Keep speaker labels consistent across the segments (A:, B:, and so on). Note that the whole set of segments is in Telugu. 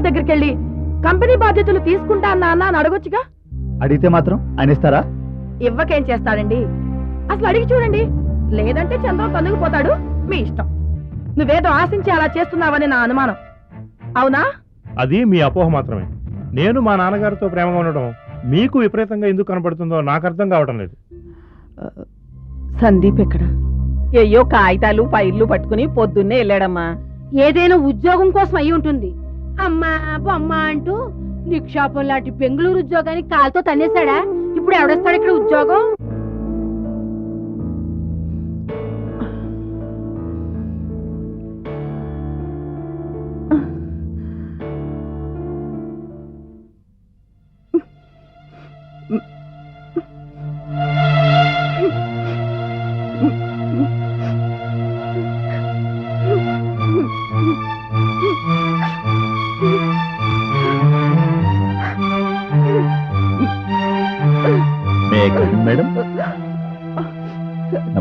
A: గారి దగ్గరికి వెళ్ళి కంపెనీ బాధ్యతలు తీసుకుంటా అన్నా అన్న అని అడగొచ్చుగా?
B: అడిగితే మాత్రం ఆయన ఇస్తారా
A: ఇవ్వకేం చేస్తాడండి? అసలు అడిగి చూడండి. లేదంటే చంద్రం తొలగిపోతాడు మీ ఇష్టం. నువ్వేదో ఆశించి అలా చేస్తున్నావని నా అనుమానం. అవునా?
C: అది మీ అపోహ మాత్రమే. నేను మా నాన్నగారితో ప్రేమగా ఉండడం మీకు విపరీతంగా ఎందుకు కనపడుతుందో నాకు అర్థం కావటం లేదు.
A: సందీప్ ఎక్కడ?
D: అయ్యో కాగితాలు ఫైళ్ళు పట్టుకుని పొద్దున్నే వెళ్ళాడమ్మా.
E: ఏదైనా ఉద్యోగం కోసం అయి ఉంటుంది. అమ్మా బొమ్మ అంటూ నిక్షాపం లాంటి బెంగళూరు ఉద్యోగానికి కాలుతో తన్నేశాడా? ఇప్పుడు ఎవడొస్తాడు ఇక్కడ ఉద్యోగం?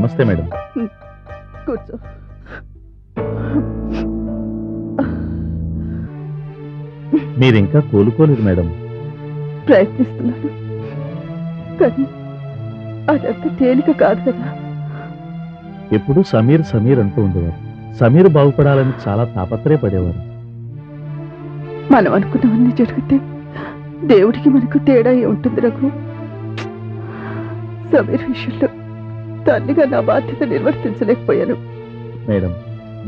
B: నమస్తే మేడం.
A: కూర్చో.
B: మీరు ఇంకా కోలుకోలేదు మేడం.
A: ప్రయత్నిస్తున్నాను. కానీ అదంత తేలిక కాదు కదా.
B: ఎప్పుడు సమీర్ సమీర్ అంటూ ఉండేవారు. సమీర్ బాగుపడాలని చాలా తాపత్రయపడేవారు.
A: మనం అనుకున్నవన్నీ జరిగితే దేవుడికి మనకు తేడా ఏ ఉంటుంది రఘు? సమీర్ విషయంలో తల్లిగా నా బాధ్యత నిర్వర్తించలేకపోయాను.
B: మేడం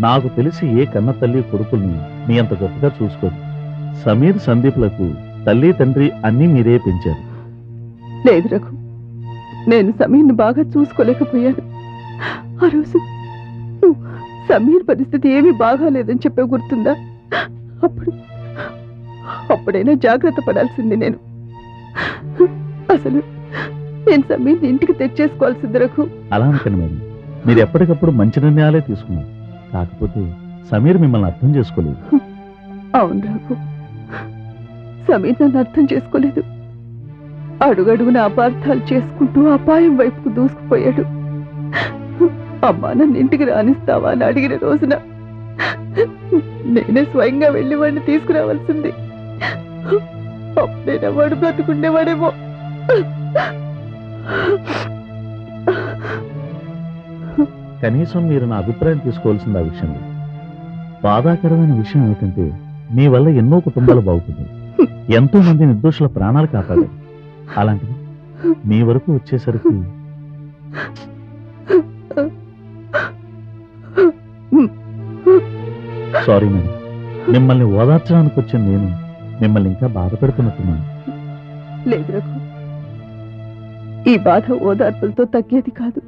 B: నాకు తెలిసి ఏ కన్న తల్లి కొడుకుల్ని మీ అంత గొప్పగా చూసుకోదు సమీర్ సందీప్లకు తల్లి తండ్రి అన్నీ మీరే పెంచారు.
A: లేదు రఘు నేను సమీర్ని బాగా చూసుకోలేకపోయాను. ఆ రోజు నువ్వు సమీర్ పరిస్థితి ఏమీ బాగాలేదని చెప్పే గుర్తుందా? అప్పుడు అప్పుడైనా జాగ్రత్త పడాల్సింది నేను. అసలు నేను సమీర్ని ఇంటికి తెచ్చేసుకోవాల్సింది రఘు.
B: అలా అనకండి మేడం. మీరు ఎప్పటికప్పుడు మంచి నిర్ణయాలే తీసుకున్నారు. కాకపోతే సమీర్ మిమ్మల్ని అర్థం చేసుకోలేదు.
A: అవును రఘు. సమీర్ నన్ను అర్థం చేసుకోలేదు. అడుగడుగున అపార్థాలు చేసుకుంటూ అపాయం వైపుకు దూసుకుపోయాడు. అమ్మా నన్ను ఇంటికి రానిస్తావా అని అడిగిన రోజున నేనే స్వయంగా వెళ్ళి వాడిని తీసుకురావాల్సింది. అప్పుడైనా వాడు బ్రతుకుండేవాడేమో.
B: కనీసం మీరు నా అభిప్రాయం తీసుకోవాల్సింది ఆ విషయంలో బాధాకరమైన విషయం ఏమిటంటే మీ వల్ల ఎన్నో కుటుంబాలు బాగుతుంది ఎంతో మంది నిర్దోషుల ప్రాణాలు కాపాడు అలాంటిది మీ వరకు వచ్చేసరికి సారీ మేడం మిమ్మల్ని ఓదార్చడానికి వచ్చిన నేను మిమ్మల్ని ఇంకా బాధ పెడుతున్నట్టున్నాను.
A: లేదు రఘు. ఈ బాధ ఓదార్పులతో తగ్గేది కాదు.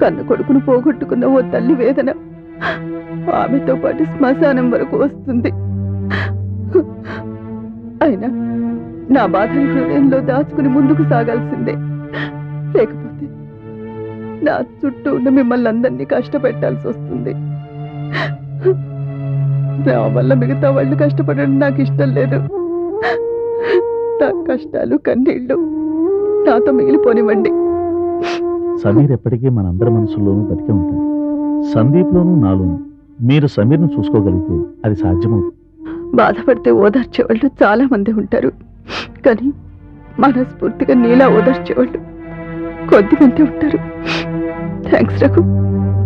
A: కన్న కొడుకును పోగొట్టుకున్న ఓ తల్లి వేదన ఆమెతో పాటు శ్మశానం వరకు వస్తుంది. అయినా నా బాధను హృదయంలో దాచుకుని ముందుకు సాగాల్సిందే. లేకపోతే నా చుట్టూ ఉన్న మిమ్మల్ని అందరినీ కష్టపెట్టాల్సి వస్తుంది. నా వల్ల మిగతా వాళ్ళు కష్టపడడం నాకు ఇష్టం లేదు. నా కష్టాలు కన్నీళ్ళు నాతో మిగిలిపోనివ్వండి.
B: సమీర్ ఎప్పటికీ మనందరి మనసుల్లోనూ బతికే ఉంటాడు. సందీప్లోనూ నాలోనూ. మీరు సమీర్ను చూసుకోగలిగితే అది సాధ్యమవుతుంది.
A: బాధపడితే ఓదార్చేవాళ్ళు చాలా మంది ఉంటారు. కానీ మనస్ఫూర్తిగా నీలా ఓదార్చేవాళ్ళు కొద్ది మంది ఉంటారు. థ్యాంక్స్ రఘు.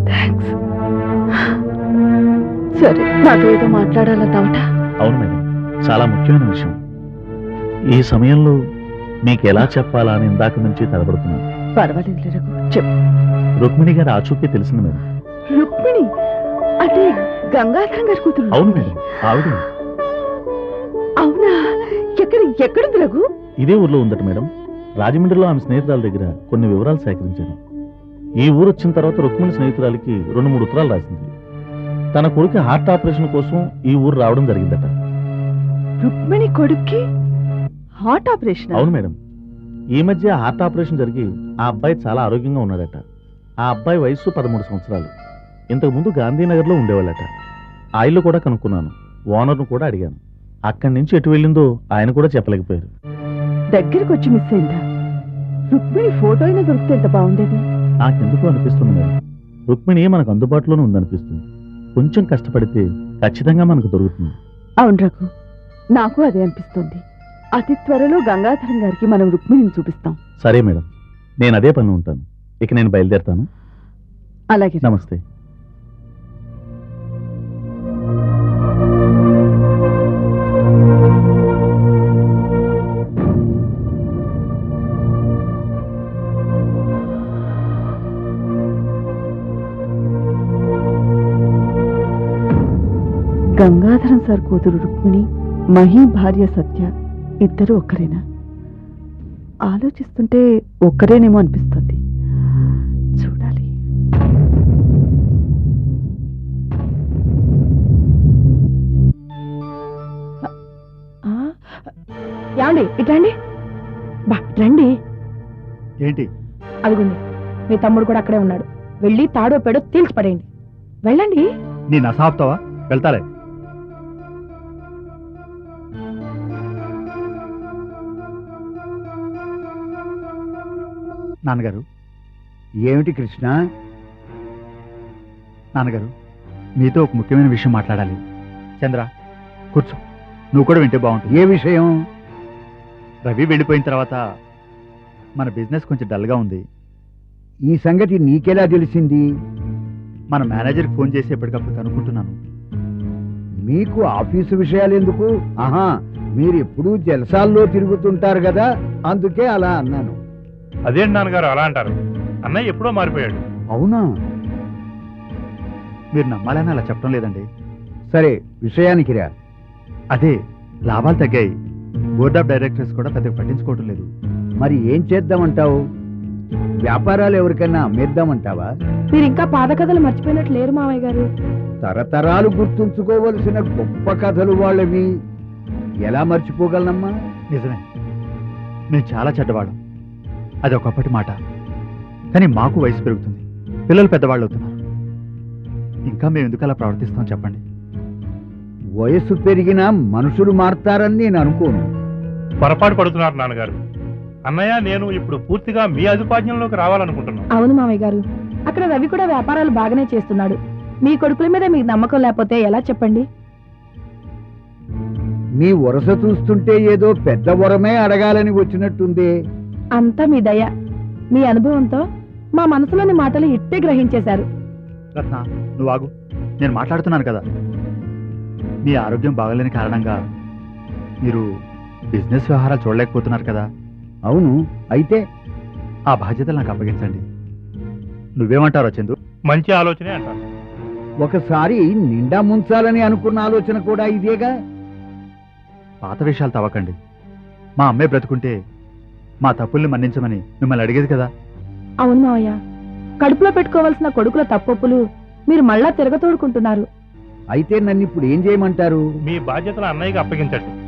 A: థ్యాంక్స్. సరే నాతో ఏదో మాట్లాడాలన్నావట
B: అవును మేడం. చాలా ముఖ్యమైన విషయం. ఈ సమయంలో మీకు ఎలా చెప్పాలా అని ఇందాక నుంచి తడబడుతున్నాను
A: పర్వాలేదు చెప్పు.
B: రుక్మిణి గారి ఆచూకీ తెలిసింది మేడం.
A: రుక్మిణి? అంటే గంగాధరం గారి కూతురు?
B: అవును మేడం ఆవిడ.
A: అవునా? ఎక్కడ ఎక్కడుంది రఘు?
B: ఇదే ఊర్లో ఉందట మేడం. రాజమండ్రిలో ఆమె స్నేహితురాల దగ్గర కొన్ని వివరాలు సేకరించాను. ఈ ఊరు వచ్చిన తర్వాత రుక్మిణి స్నేహితురాలకి రెండు మూడు ఉత్తరాలు రాసింది. తన కొడుకు హార్ట్ ఆపరేషన్ కోసం ఈ ఊరు రావడం జరిగిందట.
A: రుక్మిణి కొడుక్కి హార్ట్ ఆపరేషన్?
B: అవును మేడం. ఈ మధ్య హార్ట్ ఆపరేషన్ జరిగి ఆ అబ్బాయి చాలా ఆరోగ్యంగా ఉన్నాడట. ఆ అబ్బాయి వయస్సు పదమూడు సంవత్సరాలు. ఇంతకు ముందు గాంధీనగర్లో ఉండేవాళ్ళట. ఆ ఇల్లు కూడా కనుక్కున్నాను. ఓనర్ను కూడా అడిగాను. అక్కడి నుంచి ఎటు వెళ్ళిందో ఆయన కూడా చెప్పలేకపోయారు.
A: దగ్గరికి వచ్చి మిస్ అయిందా? రుక్మిణి ఫోటో అయినా దొరికితే ఎంత బాగుండేది?
B: నాకెందుకు అనిపిస్తుంది మేడం. రుక్మిణి మనకు అందుబాటులోనే ఉందనిపిస్తుంది. కొంచెం కష్టపడితే ఖచ్చితంగా మనకు దొరుకుతుంది.
A: అవును రఘు నాకు అదే అనిపిస్తుంది. అతి త్వరలో గంగాధరం గారికి మనం రుక్మిణిని చూపిస్తాం.
B: సరే మేడం. నేను అదే పని ఉంటాను. ఇక నేను బయలుదేరుతాను.
A: అలాగే.
B: నమస్తే.
A: గంగాధరం సార్ కూతురు రుక్మిణి మహి భార్య సత్య ఇద్దరు ఒక్కరేనా? ఆలోచిస్తుంటే ఒక్కరేనేమో అనిపిస్తుంది. చూడాలి.
E: ఏమండి బా రండి.
F: ఏంటి?
E: అదిగుంది మీ తమ్ముడు కూడా అక్కడే ఉన్నాడు. వెళ్ళి తాడో పెడో తేల్చి పడేయండి. వెళ్ళండి.
F: నీ నసాపుతావా వెళ్తాలే. నాన్నగారు.
G: ఏమిటి కృష్ణ?
F: నాన్నగారు మీతో ఒక ముఖ్యమైన విషయం మాట్లాడాలి. చంద్ర కూర్చో. నువ్వు కూడా వింటే బాగుంటుంది.
G: ఏ విషయం?
F: రవి వెళ్ళిపోయిన తర్వాత మన బిజినెస్ కొంచెం డల్గా ఉంది.
G: ఈ సంగతి నీకెలా తెలిసింది?
F: మన మేనేజర్కి ఫోన్ చేసి ఎప్పటికప్పుడు కనుక్కుంటున్నాను.
G: మీకు ఆఫీసు విషయాలు ఎందుకు? ఆహా మీరు ఎప్పుడూ జలసాల్లో తిరుగుతుంటారు కదా అందుకే అలా అన్నాను.
C: అదేంటి నాన్నగారు అలా అంటారు. అన్నయ్య ఎప్పుడో మారిపోయాడు.
G: అవునా?
F: మీరు నమ్మాలని అలా చెప్పడం లేదండి.
G: సరే విషయానికి రా.
F: అదే లాభాలు తగ్గాయి. బోర్డ్ ఆఫ్ డైరెక్టర్స్ కూడా పెద్దగా పట్టించుకోవటం లేదు.
G: మరి ఏం చేద్దామంటావు? వ్యాపారాలు ఎవరికైనా అమ్మేద్దామంటావా?
E: మీరు ఇంకా పాత కథలు మర్చిపోయినట్లు లేరు మామయ్య గారు.
G: తరతరాలు గుర్తుంచుకోవలసిన గొప్ప కథలు వాళ్ళవి. ఎలా మర్చిపోగలనమ్మా?
F: నిజమే. మేము చాలా చెడ్డవాళ్ళం. అది ఒకప్పటి మాట. కానీ మాకు వయసు పెరుగుతుంది. పిల్లలు పెద్దవాళ్ళు అవుతున్నారు. ఇంకా మేము ఎందుకు అలా ప్రవర్తిస్తాం చెప్పండి?
G: వయసు పెరిగినా మనుషులు మారతారని నేను అనుకోను.
C: పొరపాటు పడుతున్నారు నాన్నగారు. అన్నయ్య నేను ఇప్పుడు పూర్తిగా మీ అదుపాజ్యంలోకి రావాలనుకుంటున్నాను.
E: అవును మామయ్య గారు. అక్కడ రవి కూడా వ్యాపారాలు బాగానే చేస్తున్నాడు. మీ కొడుకుల మీద మీకు నమ్మకం లేకపోతే ఎలా చెప్పండి?
G: మీ వరస చూస్తుంటే ఏదో పెద్ద వరమే అడగాలని వచ్చినట్టుంది.
E: అంతా మీ దయ మీ అనుభవంతో మా మనసులోని మాటలు ఇట్టే గ్రహించేశారు.
F: రత్న నువ్వు ఆగు. నేను మాట్లాడుతున్నాను కదా. మీ ఆరోగ్యం బాగలేని కారణంగా మీరు బిజినెస్ వ్యవహారాలు చూడలేకపోతున్నారు కదా.
G: అవును అయితే
F: ఆ బాధ్యతలు నాకు అప్పగించండి. నువ్వేమంటారో చందు?
C: మంచి ఆలోచనే అంటారు.
G: ఒకసారి నిండా ముంచాలని అనుకున్న ఆలోచన కూడా ఇదేగా?
F: పాత విషయాలు తవ్వకండి. మా అమ్మాయి బ్రతుకుంటే మా తప్పుల్ని మన్నించమని మిమ్మల్ని అడిగేది కదా.
E: అవును మావయ్య. కడుపులో పెట్టుకోవాల్సిన కొడుకుల తప్పొప్పులు మీరు మళ్ళా తిరగతోడుకుంటున్నారు.
G: అయితే నన్ను ఇప్పుడు ఏం చేయమంటారు?
C: మీ బాధ్యతలు అన్నయ్యకి అప్పగించండి.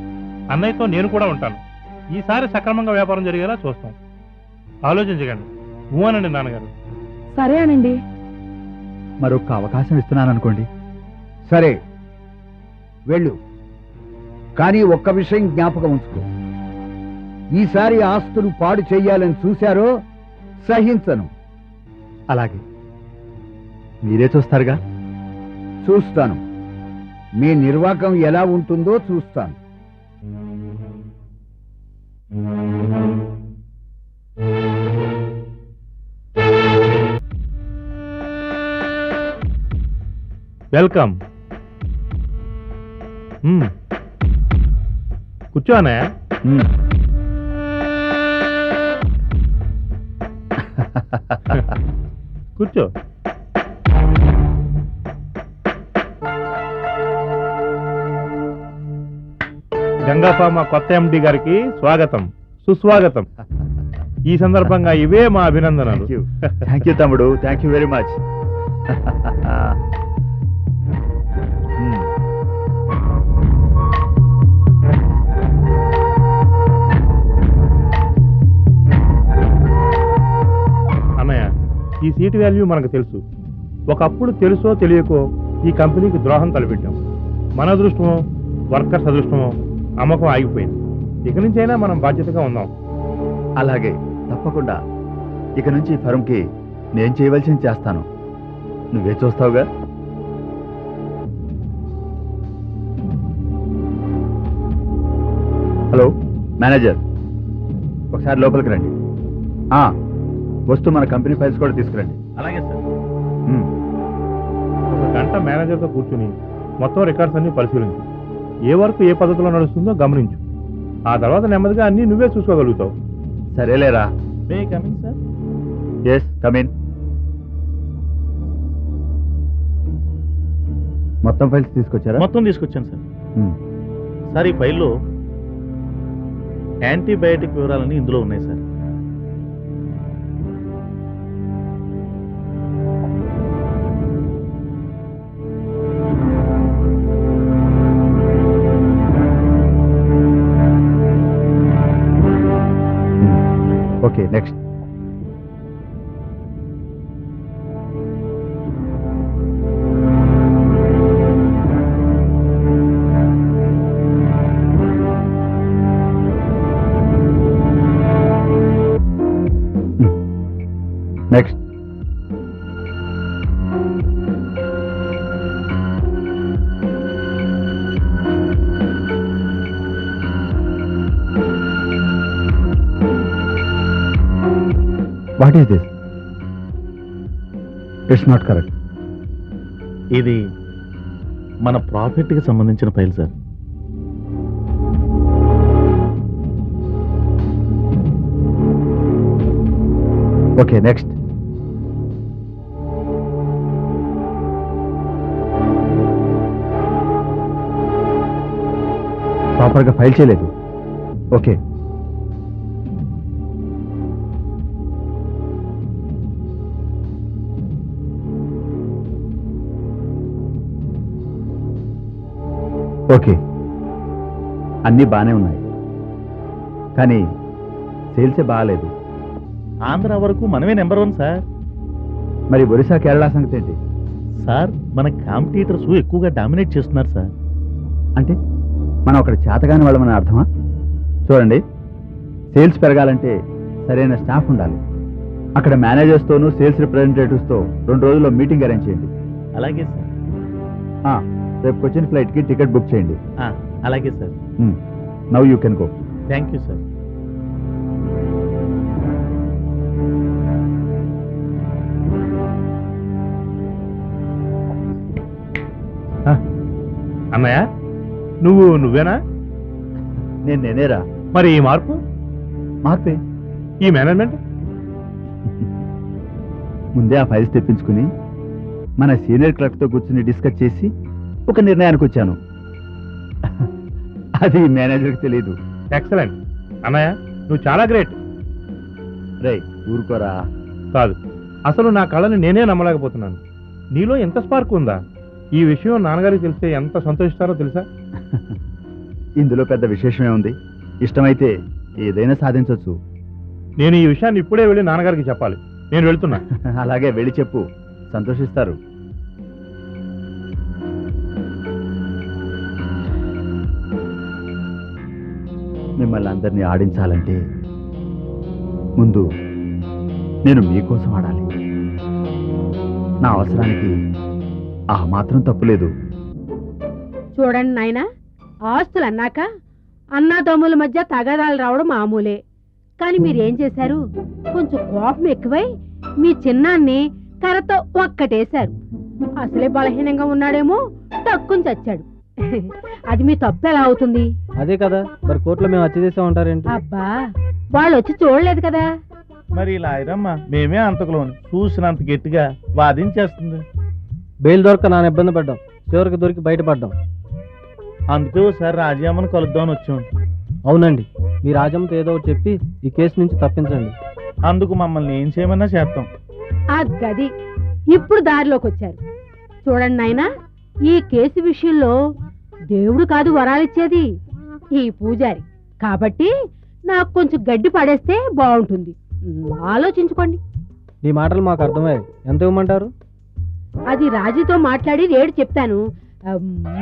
C: అన్నయ్యతో నేను కూడా ఉంటాను. ఈసారి సక్రమంగా వ్యాపారం జరిగేలా చూస్తాం. ఆలోచించకండి. ఊహనండి నాన్నగారు.
E: సరే అనండి.
F: మరొక అవకాశం ఇస్తున్నాను అనుకోండి
G: సరే వెళ్ళు. కానీ ఒక్క విషయం జ్ఞాపకం ఉంచుకో. ఈసారి ఆస్తులు పాడు చెయ్యాలని చూశారో సహించను.
F: అలాగే. మీరే చూస్తారుగా?
G: చూస్తాను. మీ నిర్వాకం ఎలా ఉంటుందో చూస్తాను.
C: వెల్కమ్. మ్మ్. కూర్చో. అన్నయ్య
F: ఉమ్.
C: కూర్చో గంగాపా మా కొత్త ఎండి గారికి స్వాగతం సుస్వాగతం. ఈ సందర్భంగా ఇవే మా అభినందనలు.
F: థ్యాంక్ యూ తమ్ముడు. థ్యాంక్ యూ వెరీ మచ్
C: ఈ సీట్ వాల్యూ మనకు తెలుసు. ఒకప్పుడు తెలుసో తెలియకో ఈ కంపెనీకి ద్రోహం తలపెట్టాం. మన అదృష్టమో వర్కర్స్ అదృష్టమో అమ్మకం ఆగిపోయింది. ఇక నుంచైనా మనం బాధ్యతగా ఉందాం
F: అలాగే తప్పకుండా. ఇక నుంచి ఫర్మ్కి నేను చేయవలసింది చేస్తాను. నువ్వే చూస్తావుగా? Hello manager. ఒకసారి లోపలికి రండి. ఆ, వస్తూ మన కంపెనీ ఫైల్స్ కూడా తీసుకురండి.
B: అలాగే సార్.
C: ఒక గంట మేనేజర్తో కూర్చుని మొత్తం రికార్డ్స్ అన్ని పరిశీలించు. ఏ వర్క్ ఏ పద్ధతిలో నడుస్తుందో గమనించు. ఆ తర్వాత నెమ్మదిగా అన్ని నువ్వే చూసుకోగలుగుతావు.
F: సరేలేరా.
B: May coming sir
F: yes come in మొత్తం ఫైల్స్ తీసుకొచ్చారా?
B: మొత్తం తీసుకొచ్చాను సార్. సార్ ఈ ఫైల్లో యాంటీబయాటిక్ వివరాలన్నీ ఇందులో ఉన్నాయి sir.
F: Okay what is this it's not correct
B: ఇది మన ప్రాఫిట్కి సంబంధించిన ఫైల్ సార్.
F: ఓకే నెక్స్ట్ ప్రాపర్గా ఫైల్ చేయలేదు. Okay okay. అన్నీ బాగానే ఉన్నాయి. కానీ సేల్సే బాగాలేదు
B: ఆంధ్ర వరకు మనమే నెంబర్ వన్ సార్.
F: మరి ఒరిస్సా కేరళ సంగతి ఏంటి?
B: సార్ మన కాంపిటీటర్స్ ఎక్కువగా డామినేట్ చేస్తున్నారు సార్.
F: అంటే మనం అక్కడ చేతగాని వాళ్ళమని అర్థమా? చూడండి సేల్స్ పెరగాలంటే సరైన స్టాఫ్ ఉండాలి. అక్కడ మేనేజర్స్తోనూ సేల్స్ రిప్రజెంటేటివ్స్తో రెండు రోజుల్లో మీటింగ్ అరేంజ్ చేయండి.
B: అలాగే సార్.
F: రేపు కొచ్చిన్ ఫ్లైట్కి టికెట్ బుక్ చేయండి.
B: ఆ, అలాగే sir.
F: Now you can go
B: thank you sir
C: అన్నయ్య నువ్వు నువ్వేనా?
F: నేను నేనేరా.
C: మరి ఈ మార్పు?
F: మార్పే.
C: ఈ మేనేజ్మెంట్?
F: ముందే ఆ ఫైల్స్ తెప్పించుకుని మన సీనియర్ క్లర్క్తో కూర్చుని డిస్కస్ చేసి ఒక నిర్ణయానికి వచ్చాను. అది మేనేజర్కి తెలియదు
C: ఎక్సలెంట్. అన్నయ్య నువ్వు చాలా గ్రేట్.
F: రే ఊరుకోరా.
C: కాదు. అసలు నా కళని నేనే నమ్మలేకపోతున్నాను. నీలో ఎంత స్పార్క్ ఉందా? ఈ విషయం నాన్నగారికి తెలిస్తే ఎంత సంతోషిస్తారో తెలుసా?
F: ఇందులో పెద్ద విశేషమే ఉంది. ఇష్టమైతే ఏదైనా సాధించవచ్చు
C: నేను ఈ విషయాన్ని ఇప్పుడే వెళ్ళి నాన్నగారికి చెప్పాలి. నేను వెళ్తున్నా.
F: అలాగే వెళ్ళి చెప్పు. సంతోషిస్తారు. మిమ్మల్ని అందరినీ ఆడించాలంటే ముందు నేను మీకోసం ఆడాలి. నా అవసరానికి ఆ మాత్రం తప్పులేదు.
E: చూడండి నాయనా ఆస్తులు అన్నాక అన్నాదమ్ముల మధ్య తగాదాలు రావడం మామూలే. కానీ మీరేం చేశారు? కొంచెం కోపం ఎక్కువై మీ చిన్నాన్ని కర్రతో ఒక్కటేశారు. అసలే బలహీనంగా ఉన్నాడేమో తక్కువ చచ్చాడు. అది మీ తప్పు ఎలా అవుతుంది?
H: అదే కదా మరి కోర్టులో మేము హత్య చేసా ఉంటారేంటి?
E: అబ్బా వాళ్ళు వచ్చి చూడలేదు కదా.
B: మరి ఇలా అయిరమ్మా మేమే అంతకులోని చూసినంత గట్టిగా వాదించేస్తుంది.
H: బెయిల్ దొరక నాన్న ఇబ్బంది పడ్డాం చివరికి దొరికి బయటపడ్డాం.
B: అందుకే ఒకసారి రాజీయమ్మని కలుద్దామని వచ్చాం.
H: అవునండి మీ రాజమ్మతో ఏదో ఒకటి చెప్పి ఈ కేసు నుంచి తప్పించండి.
B: అందుకు మమ్మల్ని ఏం చేయమన్నా చేస్తాం.
E: ఆ గది. ఇప్పుడు దారిలోకి వచ్చారు చూడండి నాయనా ఈ కేసు విషయంలో దేవుడు కాదు వరాలిచ్చేది ఈ పూజారి. కాబట్టి నాకు కొంచెం గడ్డి పడేస్తే బాగుంటుంది. ఆలోచించుకోండి.
H: నీ మాటలు మాకు అర్థమయ్యాయి. ఎంత ఇవ్వమంటారు?
E: అది రాజీతో మాట్లాడి రేటు చెప్తాను.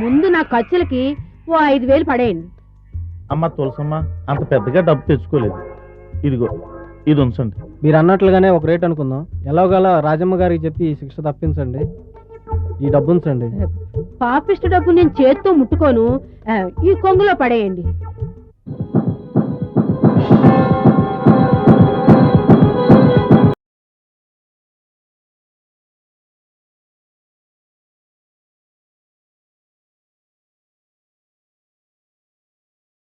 E: ముందు నా ఖర్చులకి ఓ ఐదు వేలు పడేయండి.
B: అమ్మ తులసమ్మ అంత పెద్దగా డబ్బు తెచ్చుకోలేదు. ఇదిగో ఇది ఉంచండి.
H: మీరు అన్నట్లుగానే ఒక రేట్ అనుకుందాం. ఎలాగలా రాజమ్మ గారికి చెప్పి శిక్ష తప్పించండి. ఈ డబ్బు ఉంచండి
E: డబ్బు నేను చేత్తో ముట్టుకోను. ఈ కొంగులో పడేయండి.